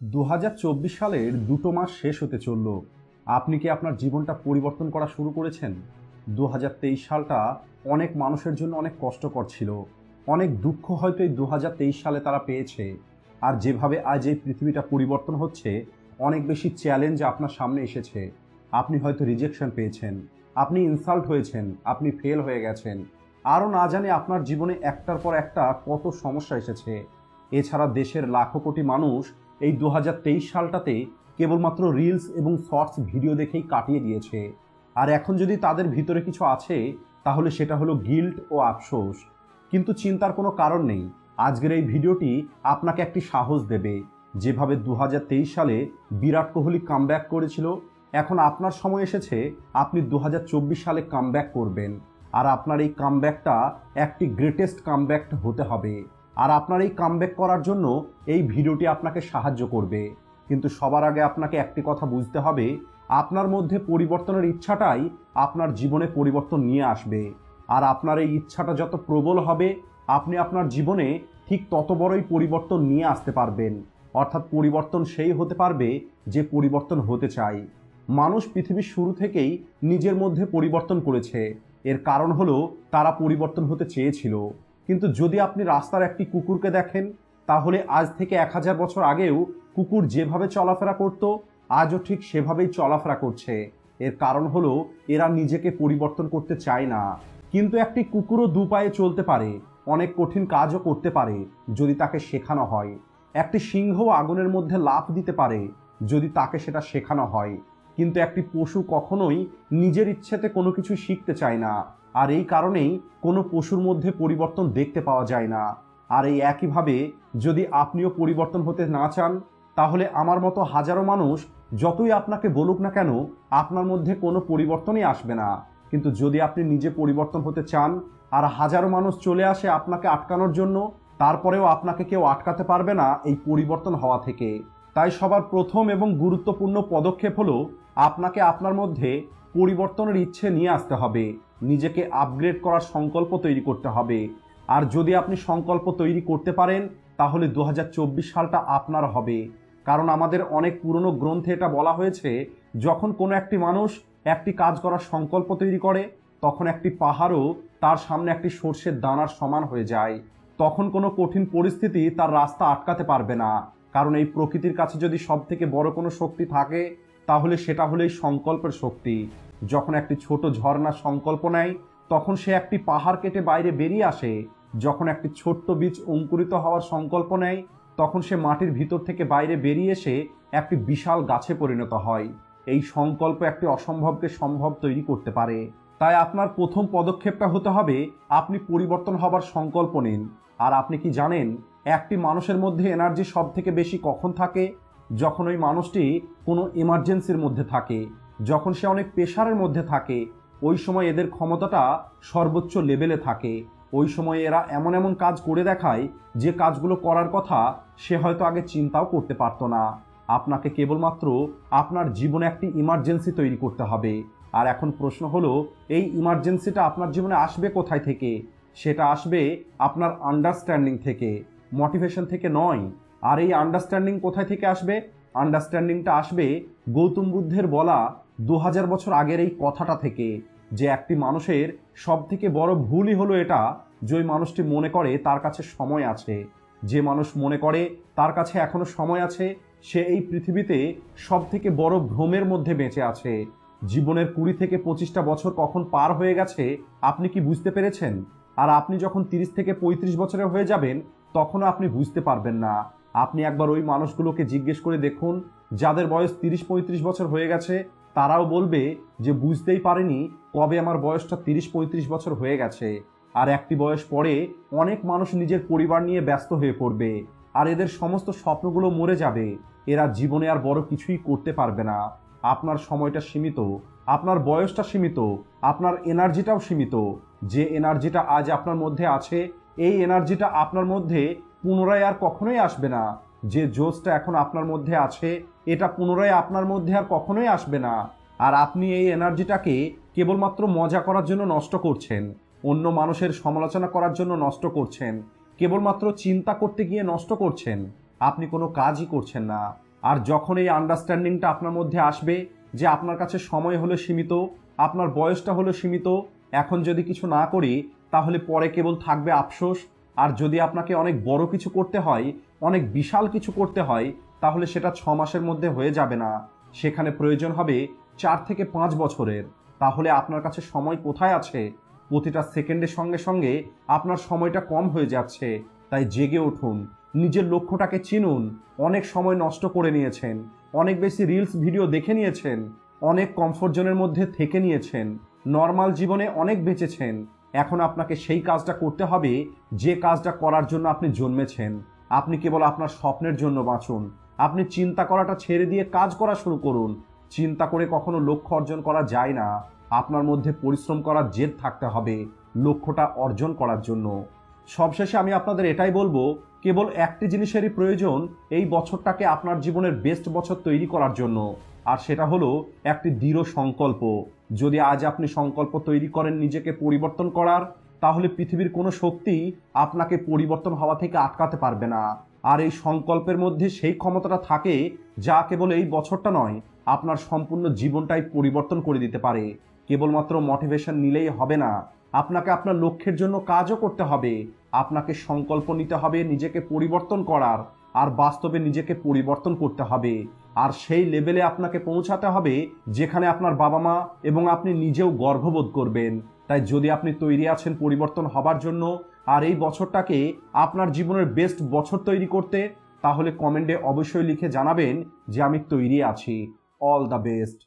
দু হাজার চব্বিশ সালের দুটো মাস শেষ হতে চলল। আপনি কি আপনার জীবনটা পরিবর্তন করা শুরু করেছেন? দু হাজার তেইশ সালটা অনেক মানুষের জন্য অনেক কষ্টকর ছিল। অনেক দুঃখ হয়তো এই দু হাজার তেইশ সালে তারা পেয়েছে। আর যেভাবে আজ এই পৃথিবীটা পরিবর্তন হচ্ছে, অনেক বেশি চ্যালেঞ্জ আপনার সামনে এসেছে। আপনি হয়তো রিজেকশন পেয়েছেন, আপনি ইনসাল্ট হয়েছেন, আপনি ফেল হয়ে গেছেন। আরও না জানে আপনার জীবনে একটার পর একটা কত সমস্যা এসেছে। এছাড়া দেশের লাখো কোটি মানুষ এই দু হাজার তেইশ সালটাতে কেবলমাত্র রিলস এবং শর্টস ভিডিও দেখেই কাটিয়ে দিয়েছে। আর এখন যদি তাদের ভিতরে কিছু আছে, তাহলে সেটা হলো গিল্ট ও আফসোস। কিন্তু চিন্তার কোনো কারণ নেই। আজকের এই ভিডিওটি আপনাকে একটি সাহস দেবে। যেভাবে দু হাজার তেইশ সালে বিরাট কোহলি কামব্যাক করেছিল, এখন আপনার সময় এসেছে, আপনি দু হাজার চব্বিশ সালে কামব্যাক করবেন। আর আপনার এই কামব্যাকটা একটি গ্রেটেস্ট কামব্যাক হতে হবে। আর আপনার এই কামব্যাক করার জন্য এই ভিডিওটি আপনাকে সাহায্য করবে। কিন্তু সবার আগে আপনাকে একটি কথা বুঝতে হবে, আপনার মধ্যে পরিবর্তনের ইচ্ছাটাই আপনার জীবনে পরিবর্তন নিয়ে আসবে। আর আপনার এই ইচ্ছাটা যত প্রবল হবে, আপনি আপনার জীবনে ঠিক তত বড়ই পরিবর্তন নিয়ে আসতে পারবেন। অর্থাৎ পরিবর্তন সেই হতে পারবে যে পরিবর্তন হতে চায় মানুষ পৃথিবীর শুরু থেকেই নিজের মধ্যে পরিবর্তন করেছে। এর কারণ হলো তারা পরিবর্তন হতে চেয়েছিল। কিন্তু যদি আপনি রাস্তার একটি কুকুরকে দেখেন, তাহলে আজ থেকে এক হাজার বছর আগেও কুকুর যেভাবে চলাফেরা করত, আজও ঠিক সেভাবেই চলাফেরা করছে। এর কারণ হলো, এরা নিজেকে পরিবর্তন করতে চায় না। কিন্তু একটি কুকুরও দু পায়ে চলতে পারে, অনেক কঠিন কাজও করতে পারে, যদি তাকে শেখানো হয়। একটি সিংহ আগুনের মধ্যে লাফ দিতে পারে, যদি তাকে সেটা শেখানো হয়। কিন্তু একটি পশু কখনোই নিজের ইচ্ছেতে কোনো কিছু শিখতে চায় না। আর এই কারণেই কোনো পশুর মধ্যে পরিবর্তন দেখতে পাওয়া যায় না। আর এই একইভাবে যদি আপনিও পরিবর্তন হতে না চান, তাহলে আমার মতো হাজারো মানুষ যতই আপনাকে বলুক না কেন, আপনার মধ্যে কোনো পরিবর্তনই আসবে না। কিন্তু যদি আপনি নিজে পরিবর্তন হতে চান আর হাজারো মানুষ চলে আসে আপনাকে আটকানোর জন্য, তারপরেও আপনাকে কেউ আটকাতে পারবে না এই পরিবর্তন হওয়া থেকে। তাই সবার প্রথম এবং গুরুত্বপূর্ণ পদক্ষেপ হলো, আপনাকে আপনার মধ্যে পরিবর্তনের ইচ্ছে নিয়ে আসতে হবে। নিজেকে আপগ্রেড করার সংকল্প তৈরি করতে হবে। আর যদি আপনি সংকল্প তৈরি করতে পারেন, তাহলে দু হাজার চব্বিশ সালটা আপনার হবে। কারণ আমাদের অনেক পুরনো গ্রন্থে এটা বলা হয়েছে, যখন কোনো একটি মানুষ একটি কাজ করার সংকল্প তৈরি করে, তখন একটি পাহাড়ও তার সামনে একটি সর্ষের দানার সমান হয়ে যায়। তখন কোনো কঠিন পরিস্থিতি তার রাস্তা আটকাতে পারবে না। কারণ এই প্রকৃতির কাছে যদি সব থেকে বড় কোনো শক্তি থাকে তাহলে সেটা হলেই সংকল্পের শক্তি। যখন একটি ছোট ঝর্ণা সংকল্প নেয়, তখন সে একটি পাহাড় কেটে বাইরে বেরিয়ে আসে। যখন একটি ছোট্ট বীজ অঙ্কুরিত হওয়ার সংকল্প নেয়, তখন সে মাটির ভিতর থেকে বাইরে বেরিয়ে এসে একটি বিশাল গাছে পরিণত হয়। এই সংকল্প একটি অসম্ভবকে সম্ভব তৈরি করতে পারে। তাই আপনার প্রথম পদক্ষেপটা হতে হবে, আপনি পরিবর্তন হবার সংকল্প নিন। আর আপনি কি জানেন, একটি মানুষের মধ্যে এনার্জি সব থেকে বেশি কখন থাকে? যখন ওই মানুষটি কোনো ইমার্জেন্সির মধ্যে থাকে, যখন সে অনেক প্রেশারের মধ্যে থাকে, ওই সময় এদের ক্ষমতাটা সর্বোচ্চ লেভেলে থাকে। ওই সময় এরা এমন এমন কাজ করে দেখায়, যে কাজগুলো করার কথা সে হয়তো আগে চিন্তাও করতে পারতো না। আপনাকে কেবলমাত্র আপনার জীবনে একটি ইমার্জেন্সি তৈরি করতে হবে। আর এখন প্রশ্ন হলো, এই ইমার্জেন্সিটা আপনার জীবনে আসবে কোথায় থেকে? সেটা আসবে আপনার আন্ডারস্ট্যান্ডিং থেকে মোটিভেশন থেকে নয় আর এই আন্ডারস্ট্যান্ডিং কোথায় থেকে আসবে? আন্ডারস্ট্যান্ডিংটা আসবে গৌতম বুদ্ধের বলা দু হাজার বছর আগের এই কথাটা থেকে, যে একটি মানুষের সব থেকে বড় ভুলই হলো এটা যে ওই মানুষটি মনে করে তার কাছে সময় আছে। যে মানুষ মনে করে তার কাছে এখনও সময় আছে, সে এই পৃথিবীতে সব থেকে বড় ভ্রমের মধ্যে বেঁচে আছে। জীবনের কুড়ি থেকে পঁচিশটা বছর কখন পার হয়ে গেছে, আপনি কি বুঝতে পেরেছেন? আর আপনি যখন তিরিশ থেকে পঁয়ত্রিশ বছরের হয়ে যাবেন, তখনও আপনি বুঝতে পারবেন না। আপনি একবার ওই মানুষগুলোকে জিজ্ঞেস করে দেখুন, যাদের বয়স তিরিশ পঁয়ত্রিশ বছর হয়ে গেছে, তারাও বলবে যে বুঝতেই পারেনি কবে আমার বয়সটা তিরিশ পঁয়ত্রিশ বছর হয়ে গেছে। আর একটি বয়স পরে অনেক মানুষ নিজের পরিবার নিয়ে ব্যস্ত হয়ে পড়বে, আর এদের সমস্ত স্বপ্নগুলো মরে যাবে। এরা জীবনে আর বড় কিছুই করতে পারবে না। আপনার সময়টা সীমিত, আপনার বয়সটা সীমিত, আপনার এনার্জিটাও সীমিত। যে এনার্জিটা আজ আপনার মধ্যে আছে, এই এনার্জিটা আপনার মধ্যে পুনরায় আর কখনোই আসবে না। যে জোশটা এখন আপনার মধ্যে আছে, এটা পুনরায় আপনার মধ্যে আর কখনোই আসবে না। আর আপনি এই এনার্জিটাকে কেবলমাত্র মজা করার জন্য নষ্ট করছেন, অন্য মানুষের সমালোচনা করার জন্য নষ্ট করছেন, কেবলমাত্র চিন্তা করতে গিয়ে নষ্ট করছেন, আপনি কোনো কাজই করছেন না। আর যখন এই আন্ডারস্ট্যান্ডিংটা আপনার মধ্যে আসবে যে আপনার কাছে সময় হলো সীমিত, আপনার বয়সটা হলো সীমিত, এখন যদি কিছু না করি, তাহলে পরে কেবল থাকবে আফসোস আর যদি আপনাকে অনেক বড় কিছু করতে হয়, অনেক বিশাল কিছু করতে হয়, তাহলে সেটা ছ মাসের মধ্যে হয়ে যাবে না। সেখানে প্রয়োজন হবে চার থেকে পাঁচ বছরের। তাহলে আপনার কাছে সময় কোথায় আছে? প্রতিটা সেকেন্ডের সঙ্গে সঙ্গে আপনার সময়টা কম হয়ে যাচ্ছে। তাই জেগে উঠুন, নিজের লক্ষ্যটাকে চিনুন। অনেক সময় নষ্ট করে নিয়েছেন, অনেক বেশি রিলস ভিডিও দেখে নিয়েছেন, অনেক কমফোর্ট জোনের মধ্যে থেকে নিয়েছেন নর্মাল জীবনে অনেক বেঁচেছেন। এখন আপনাকে সেই কাজটা করতে হবে, যে কাজটা করার জন্য আপনি জন্মেছেন। আপনি কেবল আপনার স্বপ্নের জন্য বাঁচুন। আপনি চিন্তা করাটা ছেড়ে দিয়ে কাজ করা শুরু করুন। চিন্তা করে কখনো লক্ষ্য অর্জন করা যায় না। আপনার মধ্যে পরিশ্রম করার জেদ থাকতে হবে, লক্ষ্যটা অর্জন করার জন্য। সবশেষে আমি আপনাদের এটাই বলব, কেবল একটি জিনিসেরই প্রয়োজন এই বছরটাকে আপনার জীবনের বেস্ট বছর তৈরি করার জন্য, আর সেটা হলো একটি দৃঢ় সংকল্প। যদি আজ আপনি সংকল্প তৈরি করেন নিজেকে পরিবর্তন করার, তাহলে পৃথিবীর কোনো শক্তি আপনাকে পরিবর্তন হওয়া থেকে আটকাতে পারবে না। আর এই সংকল্পের মধ্যে সেই ক্ষমতাটা থাকে যা কেবল এই বছরটা নয়, আপনার সম্পূর্ণ জীবনটাই পরিবর্তন করে দিতে পারে। কেবলমাত্র মোটিভেশন নিলেই হবে না। আপনাকে আপনার লক্ষ্যের জন্য কাজও করতে হবে। আপনাকে সংকল্প নিতে হবে নিজেকে পরিবর্তন করার। আর বাস্তবে নিজেকে পরিবর্তন করতে হবে। আর সেই লেভেলে আপনাকে পৌঁছাতে হবে যেখানে আপনার বাবা মা এবং আপনি নিজেও গর্ববোধ করবেন। তাই যদি আপনি তৈরি আছেন পরিবর্তন হবার জন্য, আর এই বছরটাকে আপনার জীবনের বেস্ট বছর তৈরি করতে, তাহলে কমেন্টে অবশ্যই লিখে জানাবেন যে আমি তৈরি আছি। All the best